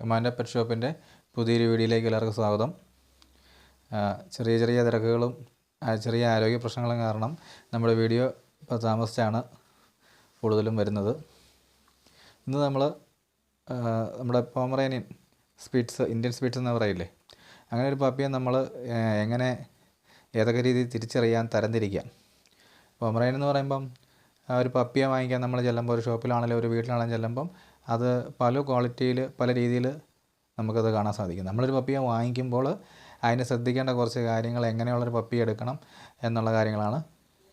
Commando pet ഷോപ്പിന്റെ പുതിയൊരു വീഡിയോയിലേക്ക് എല്ലാവർക്കും സ്വാഗതം. ചെറിയ ചെറിയ തിരക്കുകളും ചെറിയ ആരോഗ്യ പ്രശ്നങ്ങളും കാരണം നമ്മുടെ വീഡിയോ ഇപ്പോൾ താമസിച്ചാണ് കൂടുതലും വരുന്നത്. ഇന്ന് നമ്മൾ നമ്മുടെ പോമറേനിയൻ സ്പീഡ്സ് ഇന്ത്യൻ സ്പീഡ്സ് എന്ന് പറയില്ലേ? അങ്ങനെ ഒരു പപ്പിയെ നമ്മൾ എങ്ങനെ ഏതൊക്കെ രീതിയിൽ തിരിച്ചറിയാൻ തരംതിരിക്കാം? പോമറേൻ എന്ന് പറയുമ്പം ഒരു പപ്പിയെ വാങ്ങിക്കാൻ നമ്മൾ ചെല്ലുമ്പോൾ ഒരു ഷോപ്പിലാണെങ്കിലും ഒരു വീട്ടിലാണെങ്കിലും ചെല്ലുമ്പം അത് പല ക്വാളിറ്റിയിൽ പല രീതിയിൽ നമുക്കത് കാണാൻ സാധിക്കും. നമ്മളൊരു പപ്പിയെ വാങ്ങിക്കുമ്പോൾ അതിന് ശ്രദ്ധിക്കേണ്ട കുറച്ച് കാര്യങ്ങൾ എങ്ങനെയുള്ളൊരു പപ്പി എടുക്കണം എന്നുള്ള കാര്യങ്ങളാണ്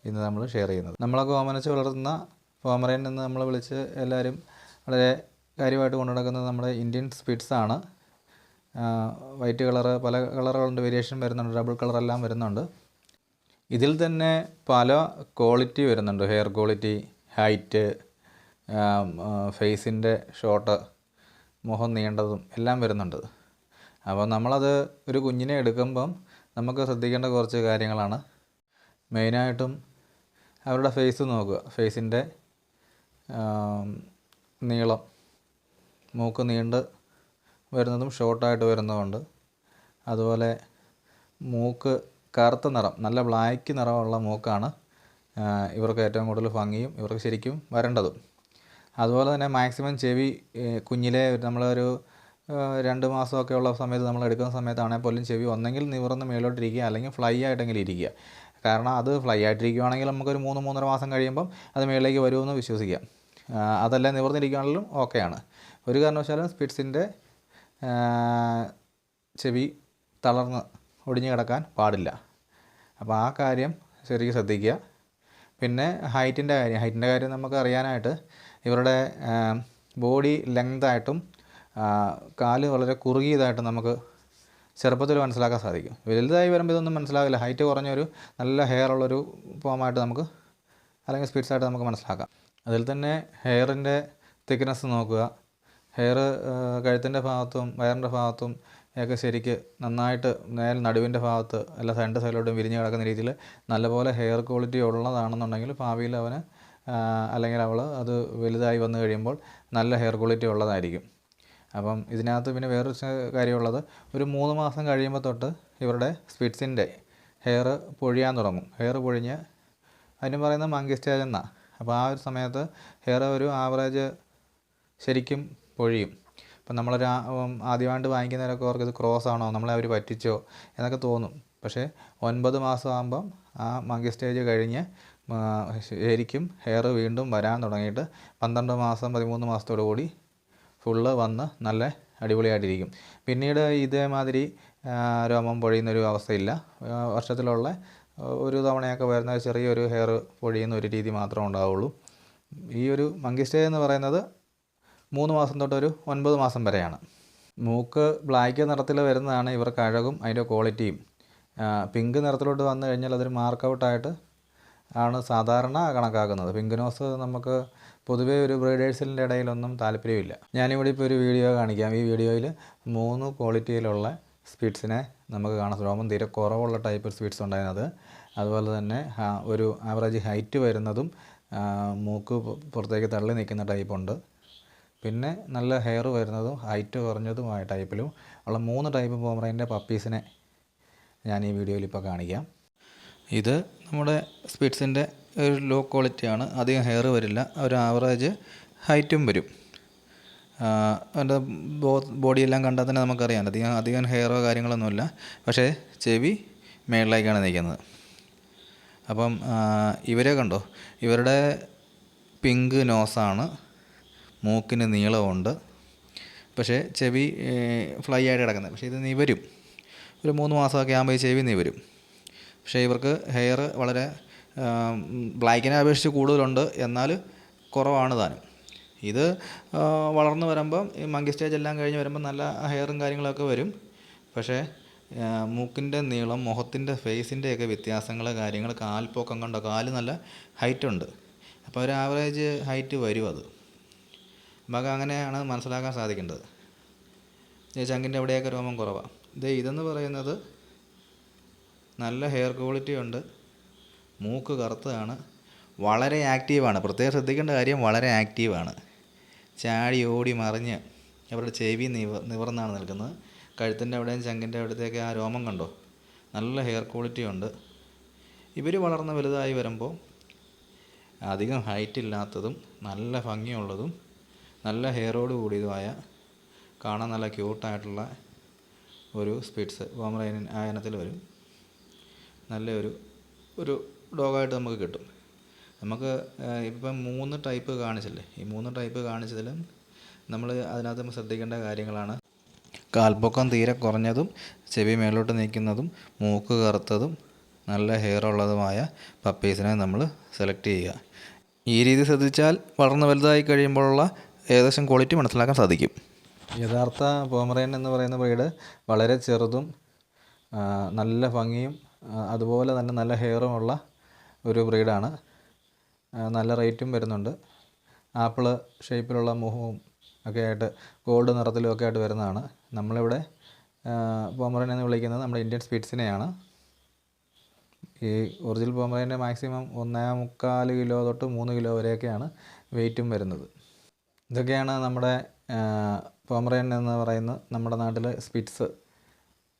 ഇന്ന് നമ്മൾ ഷെയർ ചെയ്യുന്നത്. നമ്മളെ ഓമനിച്ച് വളർത്തുന്ന ഫോമറയിൽ നിന്ന് നമ്മൾ വിളിച്ച് എല്ലാവരും വളരെ കാര്യമായിട്ട് കൊണ്ടു നടക്കുന്നത് നമ്മുടെ ഇന്ത്യൻ സ്പിറ്റ്സാണ് വൈറ്റ് കളറ് പല കളറുകളുണ്ട് വേരിയേഷൻ വരുന്നുണ്ട് ഡബിൾ കളറെല്ലാം വരുന്നുണ്ട്. ഇതിൽ തന്നെ പല ക്വാളിറ്റി വരുന്നുണ്ട്. ഹെയർ ക്വാളിറ്റി ഹൈറ്റ് ഫേസിന്റെ ഷോട്ട് മുഖം നീണ്ടതും എല്ലാം വരുന്നുണ്ട്. അപ്പോൾ നമ്മളത് ഒരു കുഞ്ഞിനെ എടുക്കുമ്പം നമുക്ക് ശ്രദ്ധിക്കേണ്ട കുറച്ച് കാര്യങ്ങളാണ്. മെയിനായിട്ടും അവരുടെ ഫേസ് നോക്കുക. ഫേസിന്റെ നീളം. മൂക്ക് നീണ്ട് വരുന്നതും ഷോർട്ടായിട്ട് വരുന്നതുകൊണ്ട് അതുപോലെ മൂക്ക് കറുത്ത നിറം നല്ല ബ്ലാക്ക് നിറമുള്ള മൂക്കാണ് ഇവർക്ക് ഏറ്റവും കൂടുതൽ ഭംഗിയും ഇവർക്ക് ശരിക്കും വരേണ്ടതും. അതുപോലെ തന്നെ മാക്സിമം ചെവി കുഞ്ഞിലേ നമ്മളൊരു രണ്ട് മാസമൊക്കെ ഉള്ള സമയത്ത് നമ്മൾ എടുക്കുന്ന സമയത്താണെങ്കിൽ പോലും ചെവി ഒന്നെങ്കിൽ നിവർന്ന് മേലോട്ടിരിക്കുക അല്ലെങ്കിൽ ഫ്ലൈ ആയിട്ടെങ്കിലും ഇരിക്കുക. കാരണം അത് ഫ്ലൈ ആയിട്ടിരിക്കുകയാണെങ്കിൽ നമുക്കൊരു മൂന്ന് മൂന്നര മാസം കഴിയുമ്പം അത് മേളിലേക്ക് വരുമെന്ന് വിശ്വസിക്കാം. അതല്ല നിവർന്നിരിക്കുകയാണെങ്കിലും ഓക്കെയാണ്. ഒരു കാരണവശാലും സ്പിറ്റ്സിന്റെ ചെവി തളർന്ന് ഒടിഞ്ഞു കിടക്കാൻ പാടില്ല. അപ്പോൾ ആ കാര്യം ശരിക്കും ശ്രദ്ധിക്കുക. പിന്നെ ഹൈറ്റിന്റെ കാര്യം ഹൈറ്റിന്റെ കാര്യം നമുക്ക് അറിയാനായിട്ട് ഇവരുടെ ബോഡി ലെങ്തായിട്ടും കാൽ വളരെ കുറുകിയതായിട്ടും നമുക്ക് ചെറുപ്പത്തിൽ മനസ്സിലാക്കാൻ സാധിക്കും. വലുതായി വരുമ്പോൾ ഇതൊന്നും മനസ്സിലാകില്ല ഹൈറ്റ് കുറഞ്ഞൊരു നല്ല ഹെയർ ഉള്ളൊരു ഫോമായിട്ട് നമുക്ക് അല്ലെങ്കിൽ സ്പീഡ്സ് ആയിട്ട് നമുക്ക് മനസ്സിലാക്കാം. അതിൽ തന്നെ ഹെയറിന്റെ തിക്നെസ് നോക്കുക. ഹെയർ കഴുത്തിന്റെ ഭാഗത്തും വയറിന്റെ ഭാഗത്തും ഒക്കെ ശരിക്ക് നന്നായിട്ട് നേരെ നടുവിന്റെ ഭാഗത്ത് അല്ല രണ്ട് സൈഡിലോട്ടും വിരിഞ്ഞ് കിടക്കുന്ന രീതിയിൽ നല്ലപോലെ ഹെയർ ക്വാളിറ്റി ഉള്ളതാണെന്നുണ്ടെങ്കിൽ ഭാവിയിൽ അവന് അല്ലെങ്കിൽ അവൾ അത് വലുതായി വന്നു കഴിയുമ്പോൾ നല്ല ഹെയർ ക്വാളിറ്റി ഉള്ളതായിരിക്കും. അപ്പം ഇതിനകത്ത് പിന്നെ വേറൊരു കാര്യമുള്ളത് ഒരു മൂന്ന് മാസം കഴിയുമ്പോൾ തൊട്ട് ഇവരുടെ സ്പിറ്റ്സിന്റെ ഹെയർ പൊഴിയാൻ തുടങ്ങും. ഹെയർ പൊഴിഞ്ഞ് അതിന് പറയുന്നത് മങ്കി സ്റ്റേജ് എന്നാണ് അപ്പോൾ ആ ഒരു സമയത്ത് ഹെയർ ഒരു ആവറേജ് ശരിക്കും പൊഴിയും. ഇപ്പം നമ്മളൊരു ആദ്യമായിട്ട് വാങ്ങിക്കുന്നവരൊക്കെ അവർക്ക് ഇത് ക്രോസ് ആണോ നമ്മളെ അവർ പറ്റിച്ചോ എന്നൊക്കെ തോന്നും. പക്ഷേ ഒൻപത് മാസം ആകുമ്പം ആ മങ്കി സ്റ്റേജ് കഴിഞ്ഞ് ശരിക്കും ഹെയർ വീണ്ടും വരാൻ തുടങ്ങിയിട്ട് പന്ത്രണ്ട് മാസം പതിമൂന്ന് മാസത്തോടു കൂടി ഫുള്ള് വന്ന് നല്ല അടിപൊളിയായിട്ടിരിക്കും. പിന്നീട് ഇതേമാതിരി രോമം പൊഴിയുന്നൊരു അവസ്ഥയില്ല. വർഷത്തിലുള്ള ഒരു തവണയൊക്കെ വരുന്ന ചെറിയൊരു ഹെയർ പൊഴിയുന്ന ഒരു രീതി മാത്രമേ ഉണ്ടാവുള്ളൂ. ഈ ഒരു മങ്കി സ്റ്റേ എന്ന് പറയുന്നത് മൂന്ന് മാസം തൊട്ട് ഒരു ഒൻപത് മാസം വരെയാണ്. മൂക്ക് ബ്ലാക്ക് നിറത്തിൽ വരുന്നതാണ് ഇവർക്ക് അഴകും അതിന്റെ ക്വാളിറ്റിയും പിങ്ക് നിറത്തിലോട്ട് വന്നു കഴിഞ്ഞാൽ അതൊരു മാർക്കൗട്ടായിട്ട് ആണ് സാധാരണ കണക്കാക്കുന്നത്. പിങ്ക് നോസ് നമുക്ക് പൊതുവേ ഒരു ബ്രീഡേഴ്സിന്റെ ഇടയിലൊന്നും താല്പര്യമില്ല. ഞാനിവിടെ ഇപ്പോൾ ഒരു വീഡിയോ കാണിക്കാം. ഈ വീഡിയോയിൽ മൂന്ന് ക്വാളിറ്റിയിലുള്ള സ്പീഡ്സിനെ നമുക്ക് കാണാം. രോമം തീരെ കുറവുള്ള ടൈപ്പ് സ്പീഡ്സ് ഉണ്ടായിരുന്നത്. അതുപോലെ തന്നെ ഒരു ആവറേജ് ഹൈറ്റ് വരുന്നതും മൂക്ക് പുറത്തേക്ക് തള്ളി നിൽക്കുന്ന ടൈപ്പുണ്ട് പിന്നെ നല്ല ഹെയർ വരുന്നതും ഹൈറ്റ് കുറഞ്ഞതുമായ ടൈപ്പിലും ഉള്ള മൂന്ന് ടൈപ്പ് പോമറേന്റെ പപ്പീസിനെ ഞാൻ ഈ വീഡിയോയിൽ ഇപ്പോൾ കാണിക്കാം. ഇത് നമ്മുടെ സ്പിറ്റ്സിന്റെ ഒരു ലോ ക്വാളിറ്റിയാണ് അധികം ഹെയർ വരില്ല. ഒരു ആവറേജ് ഹൈറ്റും വരും. അതിന്റെ ബോ ബോഡിയെല്ലാം കണ്ടാൽ തന്നെ നമുക്കറിയാം. അധികം അധികം ഹെയറോ കാര്യങ്ങളൊന്നുമില്ല പക്ഷേ ചെവി മേളിലേക്കാണ് നിൽക്കുന്നത്. അപ്പം ഇവരെ കണ്ടോ? ഇവരുടെ പിങ്ക് നോസാണ് മൂക്കിന് നീളമുണ്ട് പക്ഷേ ചെവി ഫ്ലൈ ആയിട്ട് കിടക്കുന്നത്. പക്ഷേ ഇത് നിവരും. ഒരു മൂന്ന് മാസമൊക്കെ ആകുമ്പോൾ ഈ ചെവി നിവരും. പക്ഷേ ഇവർക്ക് ഹെയർ വളരെ ബ്ലാക്കിനെ അപേക്ഷിച്ച് കൂടുതലുണ്ട്. എന്നാൽ കുറവാണ് താനും. ഇത് വളർന്നു വരുമ്പം ഈ മങ്കി സ്റ്റേജ് എല്ലാം കഴിഞ്ഞ് വരുമ്പോൾ നല്ല ഹെയറും കാര്യങ്ങളൊക്കെ വരും. പക്ഷേ മൂക്കിന്റെ നീളം മുഖത്തിന്റെ ഫേസിന്റെയൊക്കെ വ്യത്യാസങ്ങൾ കാര്യങ്ങൾ കാൽപ്പൊക്കം കണ്ടോ? കാൽ നല്ല ഹൈറ്റ് ഉണ്ട്. അപ്പോൾ ഒരു ആവറേജ് ഹൈറ്റ് വരും അത്. നമുക്ക് അങ്ങനെയാണ് മനസ്സിലാക്കാൻ സാധിക്കേണ്ടത്. ചങ്കിന്റെ അവിടെയൊക്കെ രോമം കുറവാണ്. ഇത് ഇതെന്ന് പറയുന്നത് നല്ല ഹെയർ ക്വാളിറ്റി ഉണ്ട്. മൂക്ക് കറുത്തതാണ്. വളരെ ആക്റ്റീവാണ് പ്രത്യേകം ശ്രദ്ധിക്കേണ്ട കാര്യം വളരെ ആക്റ്റീവാണ് ചാടി ഓടി മറിഞ്ഞ് അവരുടെ ചെവി നിവ നിവർന്നാണ് നിൽക്കുന്നത്. കഴുത്തിന്റെ അവിടെയും ചങ്കിന്റെ അവിടത്തേക്ക് ആ രോമം കണ്ടോ? നല്ല ഹെയർ ക്വാളിറ്റി ഉണ്ട്. ഇവർ വളർന്ന് വലുതായി വരുമ്പോൾ അധികം ഹൈറ്റ് ഇല്ലാത്തതും നല്ല ഭംഗിയുള്ളതും നല്ല ഹെയറോട് കൂടിയതുമായ കാണാൻ നല്ല ക്യൂട്ടായിട്ടുള്ള ഒരു സ്പിറ്റ്സ് പോമറേനിയൻ ആ ഇനത്തിൽ വരും. നല്ലൊരു ഒരു ഡോഗായിട്ട് നമുക്ക് കിട്ടും. നമുക്ക് ഇപ്പം മൂന്ന് ടൈപ്പ് കാണിച്ചില്ലേ? ഈ മൂന്ന് ടൈപ്പ് കാണിച്ചതിലും നമ്മൾ അതിനകത്ത് നമ്മൾ ശ്രദ്ധിക്കേണ്ട കാര്യങ്ങളാണ്. കാൽപ്പൊക്കം തീരെ കുറഞ്ഞതും ചെവി മേലോട്ട് നീക്കുന്നതും മൂക്ക് കറുത്തതും നല്ല ഹെയർ ഉള്ളതുമായ പപ്പീസിനെ നമ്മൾ സെലക്ട് ചെയ്യുക. ഈ രീതി ശ്രദ്ധിച്ചാൽ വളർന്ന് വലുതായി കഴിയുമ്പോഴുള്ള ഏകദേശം ക്വാളിറ്റി മനസ്സിലാക്കാൻ സാധിക്കും. യഥാർത്ഥ പോമറേൻ എന്ന് പറയുന്ന ബ്രീഡ് വളരെ ചെറുതും നല്ല ഭംഗിയും അതുപോലെ തന്നെ നല്ല ഹെയറുമുള്ള ഒരു ബ്രീഡാണ് നല്ല റേറ്റും വരുന്നുണ്ട്. ആപ്പിൾ ഷേപ്പിലുള്ള മുഖവും ഒക്കെ ആയിട്ട് ഗോൾഡ് നിറത്തിലും ഒക്കെ ആയിട്ട് വരുന്നതാണ്. നമ്മളിവിടെ പോമറൻ എന്ന് വിളിക്കുന്നത് നമ്മുടെ ഇന്ത്യൻ സ്പിറ്റ്സിനെയാണ് ഈ ഒറിജിനൽ പോമറേന്റെ മാക്സിമം ഒന്നേ മുക്കാൽ കിലോ തൊട്ട് മൂന്ന് കിലോ വരെയൊക്കെയാണ് വെയിറ്റും വരുന്നത്. ഇതൊക്കെയാണ് നമ്മുടെ പോമറേൻ എന്ന് പറയുന്ന നമ്മുടെ നാട്ടിലെ സ്പിറ്റ്സ്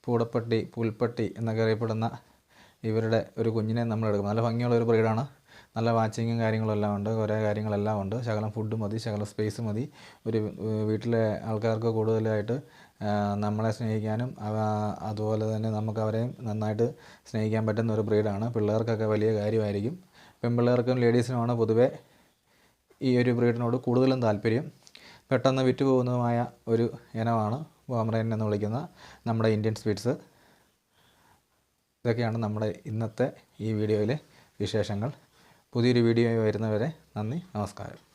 പൂടപ്പട്ടി പുൽപ്പട്ടി എന്നൊക്കെ അറിയപ്പെടുന്ന ഇവരുടെ ഒരു കുഞ്ഞിനെ നമ്മൾ എടുക്കും നല്ല ഭംഗിയുള്ള ഒരു ബ്രീഡാണ് നല്ല വാച്ചിങ്ങും കാര്യങ്ങളും എല്ലാം ഉണ്ട്. കുറേ കാര്യങ്ങളെല്ലാം ഉണ്ട്. ശകലം ഫുഡ് മതി ശകലം സ്പേസ് മതി. ഒരു വീട്ടിലെ ആൾക്കാർക്ക് കൂടുതലായിട്ട് നമ്മളെ സ്നേഹിക്കാനും അതുപോലെ തന്നെ നമുക്ക് അവരെയും നന്നായിട്ട് സ്നേഹിക്കാൻ പറ്റുന്ന ഒരു ബ്രീഡാണ് പിള്ളേർക്കൊക്കെ വലിയ കാര്യമായിരിക്കും. പെൺപിള്ളേർക്കും ലേഡീസിനുമാണ് പൊതുവേ ഈ ഒരു ബ്രീഡിനോട് കൂടുതലും താല്പര്യം. പെട്ടെന്ന് വിറ്റുപോകുന്നതുമായ ഒരു ഇനമാണ് പോമറേൻ എന്ന് വിളിക്കുന്ന നമ്മുടെ ഇന്ത്യൻ സ്വീറ്റ്സ്. ഇതൊക്കെയാണ് നമ്മുടെ ഇന്നത്തെ ഈ വീഡിയോയിലെ വിശേഷങ്ങൾ. പുതിയൊരു വീഡിയോ വരുന്നവരെ നന്ദി നമസ്കാരം.